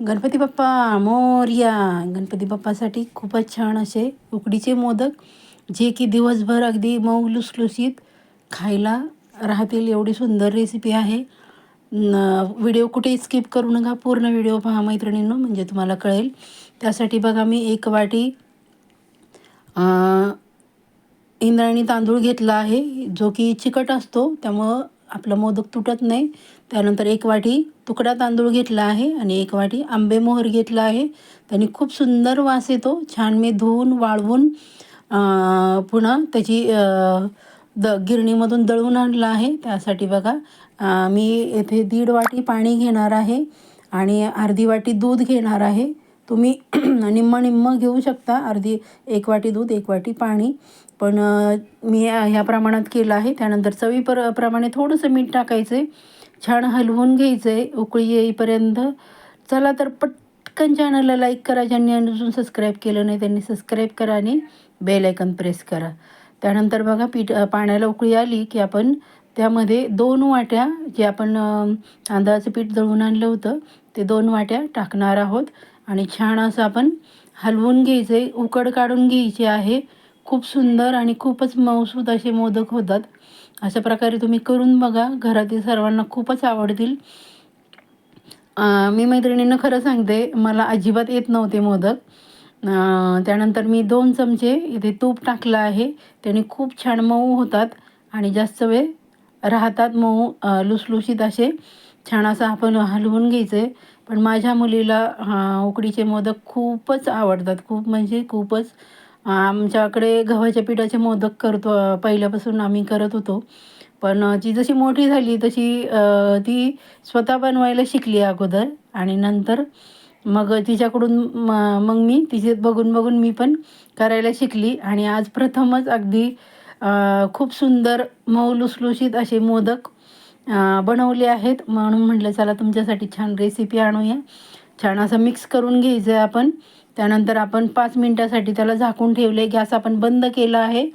गणपती बाप्पा मोर्या गणपती बाप्पासाठी खूपच छान असे उकडीचे मोदक जे की दिवसभर अगदी मऊ लुसलुसीत खायला राहतील एवढी सुंदर रेसिपी आहे. न व्हिडिओ कुठेही स्किप करू नका पूर्ण व्हिडिओ पहा मैत्रिणींनो म्हणजे तुम्हाला कळेल. त्यासाठी बघा मी एक वाटी इंद्रायणी तांदूळ घेतला आहे जो की चिकट असतो त्यामुळं आपलं मोदक तुटत नाही. त्यानंतर एक वाटी तुकडा तांदूळ घेतला आहे आणि एक वाटी आंबे मोहर घेतला आहे. त्याने खूप सुंदर वास येतो. छान मी धुवून वाळवून पुन्हा त्याची द गिरणीमधून दळून आणलं आहे. त्यासाठी बघा मी येथे दीड वाटी पाणी घेणार आहे आणि अर्धी वाटी दूध घेणार आहे. तुम्ही निम्म निम्म घेऊ शकता. अर्धी एक वाटी दूध एक वाटी पाणी. पण मी ह्या प्रमाणात केलं आहे. त्यानंतर चवी पर प्रमाणे थोडंसं मीठ टाकायचं आहे छान हलवून घ्यायचं आहे उकळी येईपर्यंत. चला तर पटकन चॅनलला लाईक करा. ज्यांनी अजून सबस्क्राईब केलं नाही त्यांनी सबस्क्राईब करा आणि बेल आयकन प्रेस करा. त्यानंतर बघा पीठ पाण्याला उकळी आली की आपण त्यामध्ये दोन वाट्या जे आपण तांदळाचं पीठ दळून आणलं होतं ते दोन वाट्या टाकणार आहोत. आणि छान असं आपण हलवून घ्यायचं आहे उकड काढून घ्यायची आहे. खूप सुंदर आणि खूपच मऊसूद असे मोदक होतात. अशा प्रकारे तुम्ही करून बघा. घरातील सर्वांना खूपच आवडतील. मी मैत्रिणींना खरं सांगते मला अजिबात येत नव्हते मोदक. त्यानंतर मी दोन चमचे इथे तूप टाकलं आहे. त्याने खूप छान मऊ होतात आणि जास्त वेळ राहतात मऊ लुसलुशीत असे. छान असं आपण हलवून घ्यायचं. आहे पण माझ्या मुलीला उकडीचे मोदक खूपच आवडतात. खूप म्हणजे खूपच आमच्याकडे गव्हाच्या पिठाचे मोदक करतो पहिल्यापासून आम्ही करत होतो. पण ती जशी मोठी झाली तशी ती स्वतः बनवायला शिकली अगोदर. आणि नंतर मग तिच्याकडून म मग मी तिचे बघून बघून मी पण करायला शिकली. आणि आज प्रथमच अगदी खूप सुंदर मऊ लुसलुशीत असे मोदक बनवले आहेत. म्हणून म्हटलं चला तुमच्यासाठी छान रेसिपी आणूया. छान असं मिक्स करून घ्यायचं आहे आपण. त्यानंतर आपण पाच मिनटासाठी त्याला झाकून ठेवले. गॅस आपण बंद केला आहे.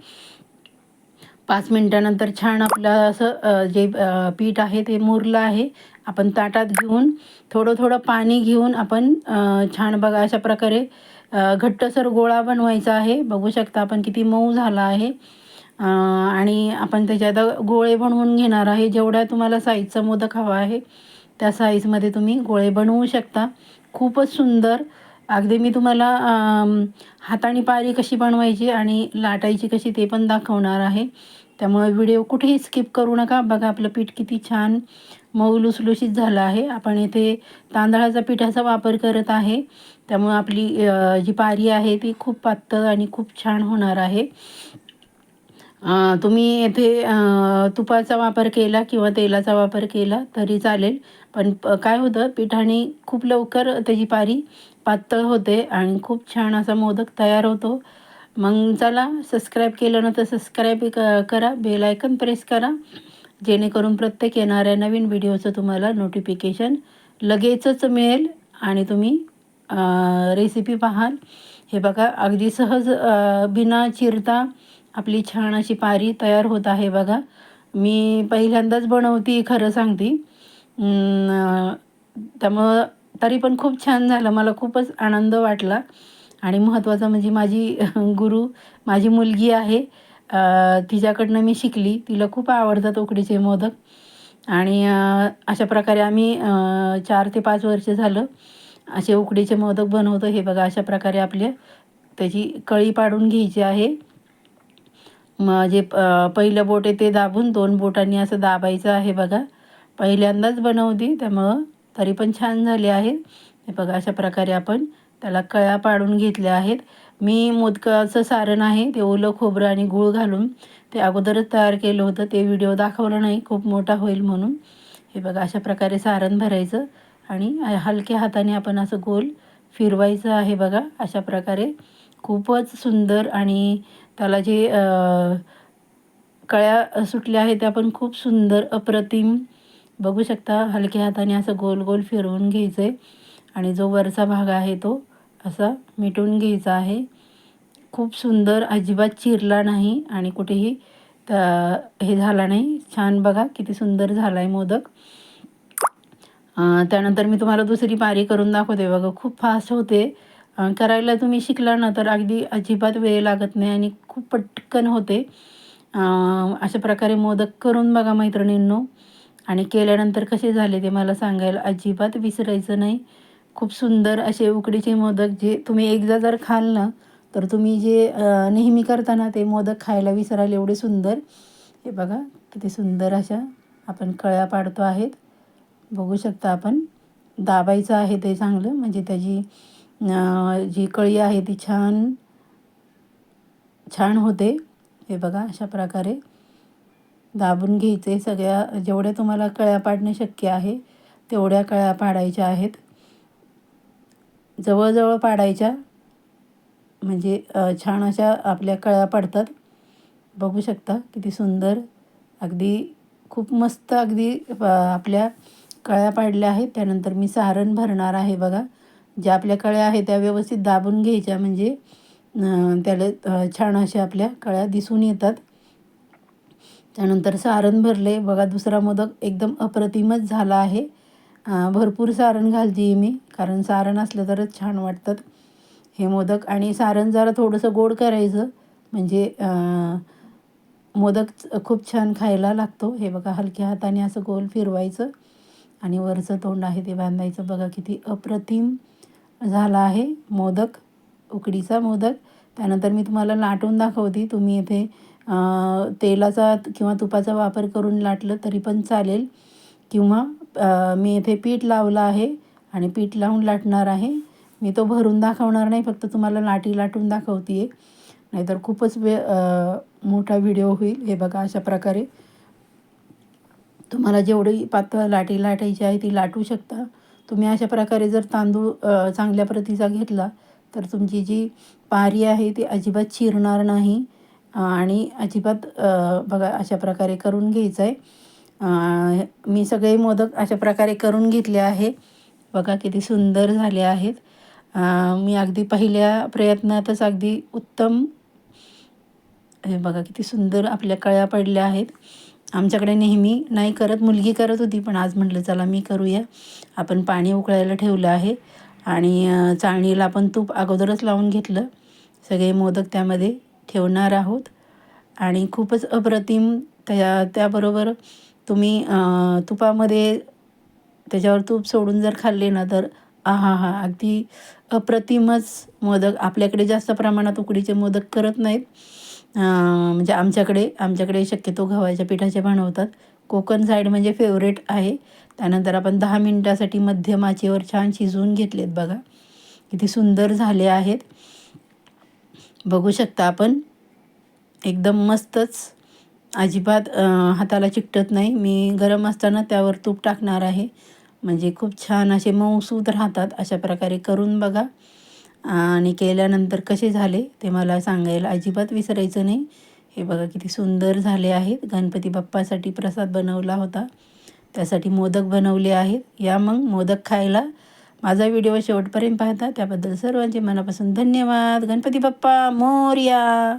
पाच मिनटानंतर छान आपलं असं जे पीठ आहे ते मुरलं आहे. आपण ताटात घेऊन थोडं थोडं पाणी घेऊन आपण छान बघा अशा प्रकारे घट्टसर गोळा बनवायचा आहे. बघू शकता आपण किती मऊ झाला आहे. आणि आपण त्याच्यात गोळे बनवून घेणार आहे. जेवढ्या तुम्हाला साईजचा मोदक हवा आहे त्या साईजमध्ये तुम्ही गोळे बनवू शकता. खूपच सुंदर अगदी मी तुम्हाला हाताने पारी कशी बनवायची आणि लाटायची कशी ते पण दाखवणार आहे. त्यामुळे व्हिडिओ कुठेही स्किप करू नका. बघा आपलं पीठ किती छान मऊ लुसलुशीत झालं आहे. आपण इथे तांदळाचा पिठाचा वापर करत आहे. त्यामुळे आपली जी पारी आहे ती खूप पातळ आणि खूप छान होणार आहे. तुम्ही येथे तुपाचा वापर केला किंवा तेलाचा वापर केला तरी चालेल. पण काय होतं पिठाने खूप लवकर त्याची पारी पातळ होते आणि खूप छान असा मोदक तयार होतो. मग चला सबस्क्राईब केलं ना तर सबस्क्राईब करा बेल आयकन प्रेस करा. जेणेकरून प्रत्येक येणाऱ्या नवीन व्हिडिओचं तुम्हाला नोटिफिकेशन लगेचच मिळेल आणि तुम्ही रेसिपी पाहाल. हे बघा अगदी सहज बिना चिरता आपली छान अशी पारी तयार होत आहे बघा. मी पहिल्यांदाच बनवती खरं सांगते. त्यामुळं तरी पण खूप छान झालं. मला खूपच आनंद वाटला. आणि महत्त्वाचं म्हणजे माझी गुरु माझी मुलगी आहे. तिच्याकडनं मी शिकली. तिला खूप आवडतात उकडीचे मोदक. आणि अशा प्रकारे आम्ही चार ते पाच वर्ष झालं असे उकडीचे मोदक बनवतो. हे बघा अशा प्रकारे आपल्या त्याची कळी पाडून घ्यायची आहे. जे पहिलं बोट आहे ते दाबून दोन बोटांनी असं दाबायचं आहे बघा. पहिल्यांदाच बनवती त्यामुळं तरी पण छान झाले आहे. हे बघा अशा प्रकारे आपण त्याला कळ्या पाडून घेतल्या आहेत. मी मोदकाचं सारण आहे ते ओलं खोबरं आणि गूळ घालून ते अगोदरच तयार केलं होतं. ते व्हिडिओ दाखवलं नाही खूप मोठा होईल म्हणून. हे बघा अशा प्रकारे सारण भरायचं आणि हलक्या हाताने आपण असं गोल फिरवायचं आहे बघा. अशा प्रकारे खूपच सुंदर आणि त्याला जे कळ्या सुटल्या आहेत त्या पण खूप सुंदर अप्रतिम. बघू शकता हलक्या हाताने असं गोल गोल फिरवून घ्यायचं आहे आणि जो वरचा भाग आहे तो असा मिटून घ्यायचा आहे. खूप सुंदर अजिबात चिरला नाही आणि कुठेही हे झाला नाही. छान बघा किती सुंदर झाला आहे मोदक त्यानंतर मी तुम्हाला दुसरी पारी करून दाखवते. बघा खूप फास्ट होते. करायला तुम्ही शिकला ना तर अगदी अजिबात वेळ लागत नाही आणि खूप पटकन होते. अशा प्रकारे मोदक करून बघा मैत्रिणींनो. आणि केल्यानंतर कसे झाले ते मला सांगायला अजिबात विसरायचं नाही. खूप सुंदर असे उकडीचे मोदक जे तुम्ही एकदा जर खाल ना तर तुम्ही जे नेहमी करताना ते मोदक खायला विसराल एवढे सुंदर. हे बघा किती सुंदर अशा आपण कळ्या पाडतो आहेत. बघू शकता आपण दाबायचं आहे ते चांगलं म्हणजे त्याची जी कळी आहे ती छान छान होते. हे बघा अशा प्रकारे दाबून घ्यायचे सगळ्या जेवढ्या तुम्हाला कळ्या पाडणं शक्य आहे तेवढ्या कळ्या पाडायच्या आहेत. जवळजवळ पाडायच्या म्हणजे छान अशा आपल्या कळ्या पडतात. बघू शकता किती सुंदर अगदी खूप मस्त अगदी आपल्या कळ्या पाडल्या आहेत. त्यानंतर मी सारण भरणार आहे बघा. ज्या आपल्या कळ्या आहेत त्या व्यवस्थित दाबून घ्यायच्या. म्हणजे त्याला छान अशा आपल्या कळ्या दिसून येतात. त्यानंतर सारण भरले बघा दुसरा मोदक एकदम अप्रतिमच झाला आहे. भरपूर सारण घालते मी. कारण सारण असलं तरच छान वाटतात हे मोदक. आणि सारण जरा थोडंसं गोड करायचं. म्हणजे मोदक खूप छान खायला लागतो. हे बघा हलक्या हाताने असं गोल फिरवायचं. आणि वरचं तोंड आहे ते बांधायचं. बघा किती अप्रतिम झाला आहे मोदक उकडीचा मोदक. त्यानंतर मी तुम्हाला लाटून दाखवते. तुम्ही इथे तेलाचा किंवा तुपाचा वापर करून लाटलं तरी पण चालेल. किंवा मी इथे पीठ लावलं आहे आणि पीठ लावून लाटणार आहे. मी तो भरून दाखवणार नाही फक्त तुम्हाला लाटी लाटून दाखवते आहे नाहीतर खूपच वे मोठा व्हिडिओ होईल. हे बघा अशा प्रकारे. तुम्हाला जेवढी पातळ लाटी लाटायची आहे ती लाटू शकता. तुम्ही अशा प्रकारे जर तांदूळ चांगल्या प्रतीचा घेतला तर तुमची जी पारी आहे ती अजिबात चिरणार नाही. आणि अजिबात बघा अशा प्रकारे करून घ्यायचं आहे मी सगळे मोदक अशा प्रकारे करून घेतले आहे. बघा किती सुंदर झाले आहेत. मी अगदी पहिल्या प्रयत्नातच अगदी उत्तम हे बघा किती सुंदर आपल्या कळ्या पडल्या आहेत. आमच्याकडे नेहमी नाही करत मुलगी करत होती पण आज म्हटलं चला मी करूया. आपण पाणी उकळायला ठेवलं आहे आणि चाळणीला आपण तूप अगोदरच लावून घेतलं. सगळे मोदक त्यामध्ये ठेवणार आहोत. आणि खूपच अप्रतिम त्या त्याबरोबर तुम्ही तुपामध्ये त्याच्यावर तूप सोडून जर खाल्ले ना तर आहा हा अगदी अप्रतिमच मोदक. आपल्याकडे जास्त प्रमाणात उकडीचे मोदक करत नाहीत. म्हणजे आमच्याकडे आमच्याकडे शक्यतो गव्हाच्या पिठाचे बनवतात. कोकण साईड म्हणजे फेवरेट आहे. त्यानंतर आपण दहा मिनटासाठी मध्यम आचेवर छान शिजवून घेतलेत बघा. किती सुंदर झाले आहेत. बघू शकता आपण. एकदम मस्तच. अजिबात हाताला चिकटत नाही. मी गरम असताना त्यावर तूप टाकणार आहे. म्हणजे खूप छान असे मऊसूद राहतात. अशा प्रकारे करून बघा. आणि केल्यानंतर कसे झाले ते मला सांगायला अजिबात विसरायचं नाही. हे बघा किती सुंदर झाले आहेत. गणपती बाप्पासाठी प्रसाद बनवला होता. त्यासाठी मोदक बनवले आहेत. या मग मोदक खायला माझा व्हिडिओ शेवटपर्यंत पाहता. त्याबद्दल सर्वांचे मनापासून धन्यवाद. गणपती बाप्पा मोरया!